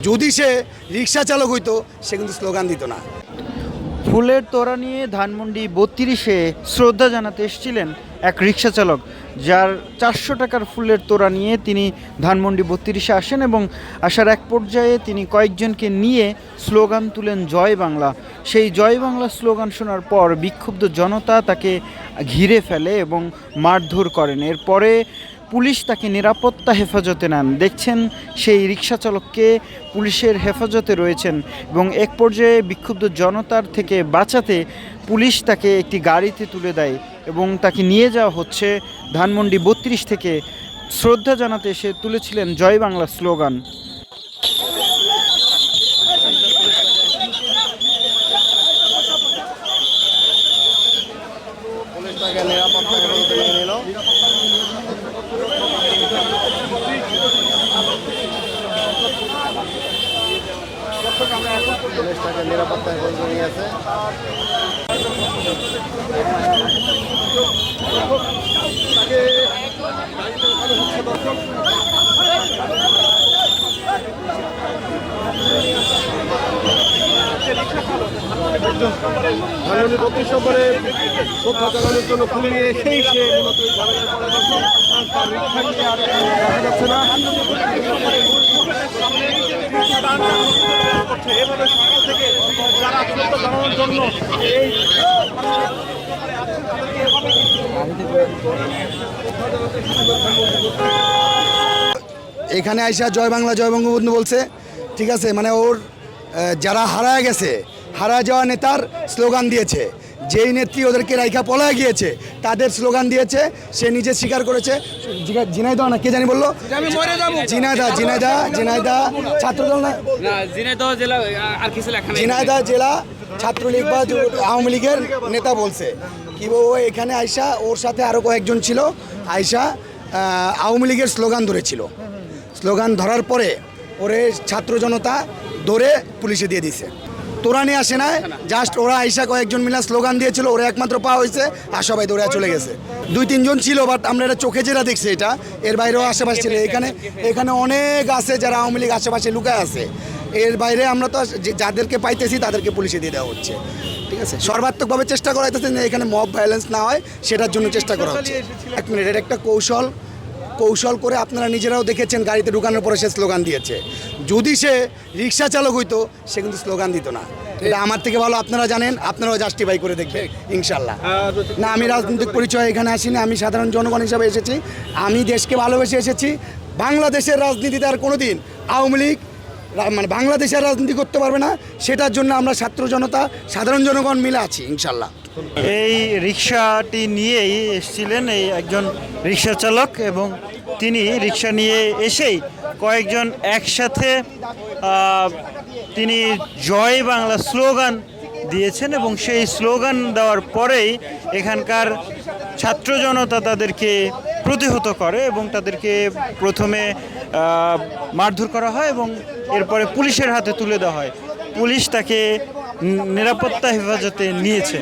যদি সে রিক্সা চালক হইতো, সে কিন্তু স্লোগান দিত না। ফুলের তোরা নিয়ে ধানমন্ডি বত্রিশে শ্রদ্ধা জানাতে এসেছিলেন এক রিক্সা চালক। যার চারশো টাকার ফুলের তোড়া নিয়ে তিনি ধানমন্ডি বত্রিশে আসেন এবং আসার এক পর্যায়ে তিনি কয়েকজনকে নিয়ে স্লোগান তুলেন জয় বাংলা। সেই জয় বাংলা স্লোগান শোনার পর বিক্ষুব্ধ জনতা তাকে ঘিরে ফেলে এবং মারধর করেন। এরপরে পুলিশ তাকে নিরাপত্তা হেফাজতে নেন। দেখছেন সেই রিক্সা চালককে পুলিশের হেফাজতে রয়েছেন এবং এক পর্যায়ে বিক্ষুব্ধ জনতার থেকে বাঁচাতে পুলিশ তাকে একটি গাড়িতে তুলে দেয়। এবং তাকে নিয়ে যাওয়া হচ্ছে ধানমন্ডি বত্রিশ থেকে শ্রদ্ধা জানাতে এসে তুলেছিলেন জয় বাংলা স্লোগান পুলিশ তাকে নিরাপত্তা হেফাজতে নিয়ে নিল পুলিশ তাকে নিরাপত্তা হেফাজতে নিয়েছে ধানমন্ডি বত্রিশ নম্বরে শ্রদ্ধা জানানোর জন্য ফুল নিয়ে এসেই সে না। এভাবে থেকে যারা জানানোর জন্য এই এখানে আইসা জয় বাংলা, জয় বঙ্গবন্ধু বলছে। ঠিক আছে? মানে ওর যারা হারায় গেছে হারা যাওয়া নেতার স্লোগান দিয়েছে। যেই নেত্রী ওদেরকে রাইখা পলায় গিয়েছে তাদের স্লোগান দিয়েছে সে নিজে স্বীকার করেছে। ঝিনাইদহ না কে জানি বলল? জিনাইদা জিনাইদা জিনাইদা ছাত্রদল না না ঝিনাইদহ জেলা ছাত্রলীগ বা আওয়ামী লীগের নেতা বলছে। কি ও এখানে আইসা ওর সাথে আরও কয়েকজন ছিল। আহ, আওয়ামী লীগের স্লোগান ধরেছিল। স্লোগান ধরার পরে ওরে ছাত্র জনতা ধরে পুলিশে দিয়ে দিছে। তোরা নিয়ে আসে না জাস্ট ওরা আইসা কয়েকজন মিলা স্লোগান দিয়েছিল, ওরা একমাত্র পাওয়া হয়েছে আর সবাই দৌড়ে চলে গেছে। দুই, তিনজন ছিল বাট আমরা এটা চোখে যেটা দেখছি এটা, এর বাইরেও আশেপাশে ছিল। এখানে এখানে অনেক আছে যারা আওয়ামী লীগ আশেপাশে লুকায় আছে। এর বাইরে আমরা তো যাদেরকে পাইতেছি তাদেরকে পুলিশে দিয়ে দেওয়া হচ্ছে। ঠিক আছে? সর্বাত্মকভাবে চেষ্টা করা হইতেছে এখানে মব ভায়োলেন্স না হয়, সেটার জন্য চেষ্টা করা হচ্ছে। এক মিনিট, এটা একটা কৌশল। কৌশল করে আপনারা নিজেরাও দেখেছেন গাড়িতে ঢুকানোর পরে সে স্লোগান দিয়েছে। যদি সে রিক্সা চালক হইতো সে কিন্তু স্লোগান দিত না। এটা আমার থেকে ভালো আপনারা জানেন আপনারাও জাস্টিফাই করে দেখবেন ইনশাল্লাহ না আমি রাজনৈতিক পরিচয় এখানে আসিনি আমি সাধারণ জনগণ হিসাবে এসেছি আমি দেশকে ভালোবেসে এসেছি। বাংলাদেশের রাজনীতিতে আর কোনো দিন আওয়ামী লীগ মানে বাংলাদেশের রাজনীতি করতে পারবে না সেটার জন্য আমরা ছাত্র জনতা সাধারণ জনগণ মিলে আছি ইনশাল্লাহ এই রিক্সাটি নিয়েই এসেছিলেন এই একজন রিক্সা চালক এবং তিনি রিক্সা নিয়ে এসেই কয়েকজন একসাথে তিনি জয় বাংলা স্লোগান দিয়েছেন এবং সেই স্লোগান দেওয়ার পরেই এখানকার ছাত্র জনতা তাদেরকে প্রতিহত করে এবং তাদেরকে প্রথমে মারধর করা হয় এবং এরপরে পুলিশের হাতে তুলে দেওয়া হয়। পুলিশ তাকে নিরাপত্তা হেফাজতে নিয়েছে।